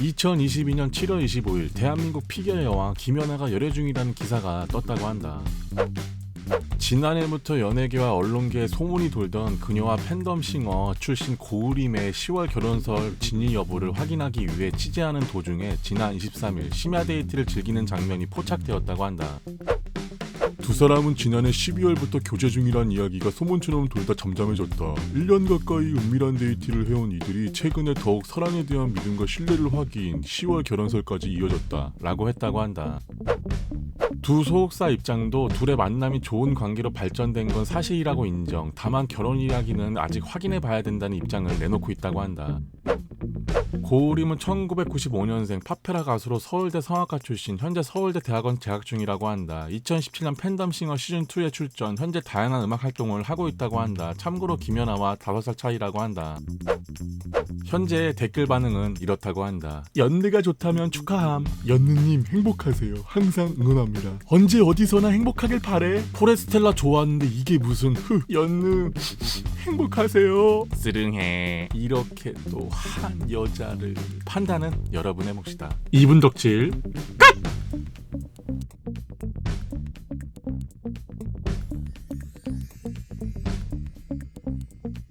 2022년 7월 25일 대한민국 피겨 여왕 김연아가 열애 중이라는 기사가 떴다고 한다. 지난해부터 연예계와 언론계에 소문이 돌던 그녀와 팬덤싱어 출신 고우림의 10월 결혼설 진위 여부를 확인하기 위해 취재하는 도중에 지난 23일 심야 데이트를 즐기는 장면이 포착되었다고 한다. 두 사람은 지난해 12월부터 교제 중이란 이야기가 소문처럼 돌다 잠잠해졌다. 1년 가까이 은밀한 데이트를 해온 이들이 최근에 더욱 사랑에 대한 믿음과 신뢰를 확인, 10월 결혼설까지 이어졌다. 라고 했다고 한다. 두 소속사 입장도 둘의 만남이 좋은 관계로 발전된 건 사실이라고 인정. 다만 결혼 이야기는 아직 확인해 봐야 된다는 입장을 내놓고 있다고 한다. 고우림은 1995년생 파페라 가수로 서울대 성악과 출신, 현재 서울대 대학원 재학 중이라고 한다. 2017년 팬덤싱어 시즌2에 출전, 현재 다양한 음악 활동을 하고 있다고 한다. 참고로 김연아와 5살 차이라고 한다. 현재 댓글 반응은 이렇다고 한다. 연느가 좋다면 축하함. 연느님 행복하세요. 항상 응원합니다. 언제 어디서나 행복하길 바래. 포레스텔라 좋았는데 이게 무슨 흐 연느 행복하세요. 쓰릉해. 이렇게 또 한 여자를 판단은 여러분의 몫이다. 2분 덕질 끝!